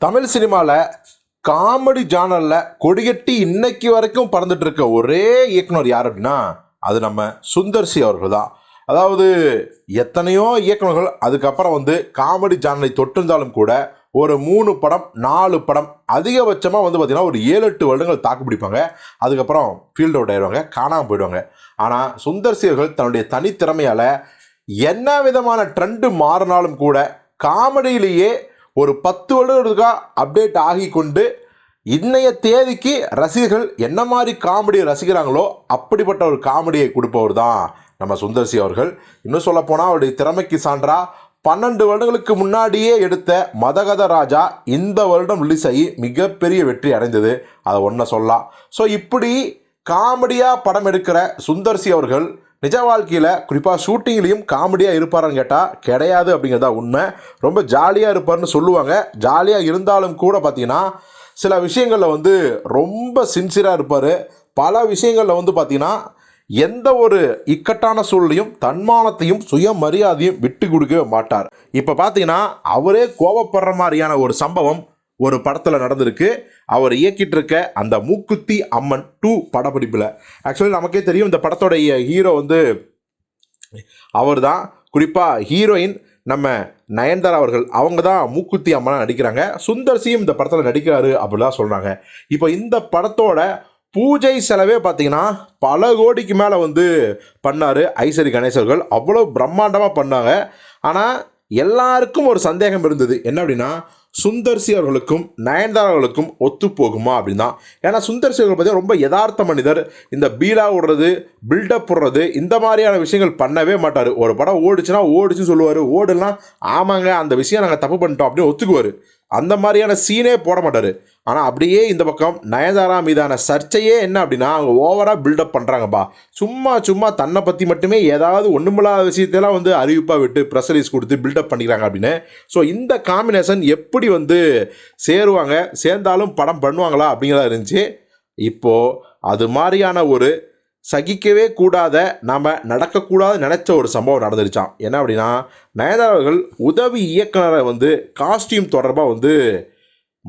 தமிழ் சினிமாவில் காமெடி ஜானலில் கொடிகட்டி இன்னைக்கு வரைக்கும் பறந்துட்டு இருக்க ஒரே இயக்குனர் யார் அப்படின்னா அது நம்ம சுந்தர்சி அவர்கள் தான் அதாவது எத்தனையோ இயக்குனர்கள் அதுக்கப்புறம் வந்து காமெடி ஜானலை தொட்டிருந்தாலும் கூட ஒரு மூணு படம் நாலு படம் அதிகபட்சமாக வந்து பார்த்திங்கன்னா ஒரு ஏழு எட்டு வருடங்கள் தாக்கு பிடிப்பாங்க. அதுக்கப்புறம் ஃபீல்டு அவுட் ஆயிடுவாங்க காணாமல் போயிடுவாங்க. ஆனால் சுந்தர்சியர்கள் தன்னுடைய தனித்திறமையால் என்ன விதமான ட்ரெண்டு மாறினாலும் கூட காமெடியிலேயே ஒரு பத்து வருடங்களுக்காக அப்டேட் ஆகி கொண்டு இன்றைய தேதிக்கு ரசிகர்கள் என்ன மாதிரி காமெடியை ரசிக்கிறாங்களோ அப்படிப்பட்ட ஒரு காமெடியை கொடுப்பவர் தான் நம்ம சுந்தர்சி அவர்கள். இன்னும் சொல்ல போனால் அவருடைய திறமைக்கு சான்றா பன்னெண்டு வருடங்களுக்கு முன்னாடியே எடுத்த மதகத ராஜா இந்த வருடம் ரிலீஸ் ஆகி மிகப்பெரிய வெற்றி அடைந்தது. அதை ஒன்றை சொல்லலாம். ஸோ இப்படி காமெடியாக படம் எடுக்கிற சுந்தர்சி அவர்கள் நிஜ வாழ்க்கையில் குறிப்பாக ஷூட்டிங்லேயும் காமெடியாக இருப்பாரான்னு கேட்டால் கிடையாது அப்படிங்கிறதா உண்மை. ரொம்ப ஜாலியாக இருப்பார்னு சொல்லுவாங்க. ஜாலியாக இருந்தாலும் கூட பார்த்தீங்கன்னா சில விஷயங்களில் வந்து ரொம்ப சின்சியராக இருப்பார். பல விஷயங்களில் வந்து பார்த்திங்கன்னா எந்த ஒரு இக்கட்டான சூழ்நிலையும் தன்மானத்தையும் சுயமரியாதையும் விட்டு கொடுக்கவே மாட்டார். இப்போ பார்த்தீங்கன்னா அவரே கோபப்படுற மாதிரியான ஒரு சம்பவம் ஒரு படத்தில் நடந்திருக்கு. அவர் இயக்கிட்டு இருக்க அந்த மூக்குத்தி அம்மன் டூ படப்பிடிப்பில். ஆக்சுவலி நமக்கே தெரியும் இந்த படத்தோடைய ஹீரோ வந்து அவர் தான் குறிப்பாக ஹீரோயின் நம்ம நயன்தாரா அவர்கள் அவங்க தான் மூக்குத்தி அம்மனாக நடிக்கிறாங்க. சுந்தர் சியும் இந்த படத்தில் நடிக்கிறாரு அப்படிலாம் சொல்கிறாங்க இப்போ இந்த படத்தோட பூஜை செலவே பார்த்தீங்கன்னா பல கோடிக்கு மேலே வந்து பண்ணார் ஐஸ்வரி கணேசர்கள் அவ்வளோ பிரம்மாண்டமாக பண்ணாங்க. ஆனால் எல்லாருக்கும் ஒரு சந்தேகம் இருந்தது. என்ன அப்படின்னா சுந்தர்சி அவர்களுக்கும் நயன்தாரா அவர்களுக்கும் ஒத்து போகுமா அப்படின்னு தான் ஏன்னா சுந்தர்சி அவர்கள் பார்த்தீங்கன்னா ரொம்ப யதார்த்த மனிதர். இந்த பீலா விடுறது பில்டப் போடுறது இந்த மாதிரியான விஷயங்கள் பண்ணவே மாட்டார். ஒரு படம் ஓடிச்சுன்னா ஓடிச்சுன்னு சொல்லுவார். ஓடுலாம் ஆமாங்க அந்த விஷயம் நாங்கள் தப்பு பண்ணிட்டோம் அப்படின்னு ஒத்துக்குவார். அந்த மாதிரியான சீனே போட மாட்டார். ஆனால் அப்படியே இந்த பக்கம் நயன்தாரா மீதான சர்ச்சையே என்ன அப்படின்னா அவங்க ஓவராக பில்டப் பண்ணுறாங்கப்பா சும்மா சும்மா தன்னை பற்றி மட்டுமே ஏதாவது ஒன்றுமில்லாத விஷயத்தெல்லாம் வந்து அறிவிப்பாக விட்டு ப்ரெஸ் ரிலீஸ் கொடுத்து பில்டப் பண்ணிக்கிறாங்க அப்படின்னு. ஸோ இந்த காம்பினேஷன் எப்படி வந்து சேருவாங்க சேர்ந்தாலும் படம் பண்ணுவாங்களா அப்படிங்கிறதா இருந்துச்சு. இப்போது அது மாதிரியான ஒரு சகிக்கவே கூடாத நாம் நடக்கக்கூடாது நினச்ச ஒரு சம்பவம் நடந்துருச்சான் என்ன அப்படின்னா நயன்தாரா அவர்கள் உதவி இயக்குனரை வந்து காஸ்டியூம் தொடர்பாக வந்து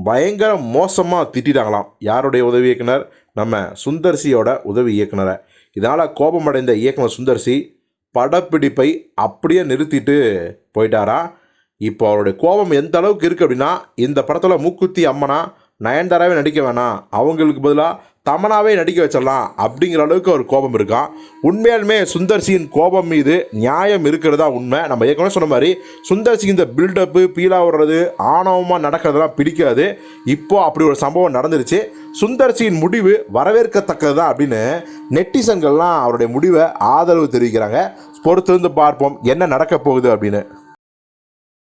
பயங்கர மோசமாக திட்டாங்களாம் யாருடைய உதவி இயக்குனர்? நம்ம சுந்தர்சியோட உதவி இயக்குனரை. இதனால் கோபமடைந்த இயக்குனர் சுந்தர்சி படப்பிடிப்பை அப்படியே நிறுத்திட்டு போயிட்டாரா? இப்போ அவருடைய கோபம் எந்த அளவுக்கு இருக்குது அப்படின்னா இந்த படத்தில் மூக்குத்தி அம்மனா நயன்தாராவே நடிக்க வேணாம் அவங்களுக்கு பதிலாக தமனாவே நடிக்க வச்சிடலாம் அப்படிங்கிற அளவுக்கு ஒரு கோபம் இருக்கான் உண்மையாலுமே சுந்தர்சியின் கோபம் மீது நியாயம் இருக்கிறதா உண்மை? நம்ம ஏற்கனவே சொன்ன மாதிரி சுந்தர்சிக்கு இந்த பில்டப்பு பீலா விடுறது ஆணவமாக நடக்கிறதெல்லாம் பிடிக்காது. இப்போது அப்படி ஒரு சம்பவம் நடந்துருச்சு. சுந்தர்சியின் முடிவு வரவேற்கத்தக்கது தான் அப்படின்னு நெட்டிசன்கள்லாம் அவருடைய முடிவை ஆதரவு தெரிவிக்கிறாங்க. பொறுத்திருந்து பார்ப்போம் என்ன நடக்க போகுது அப்படின்னு.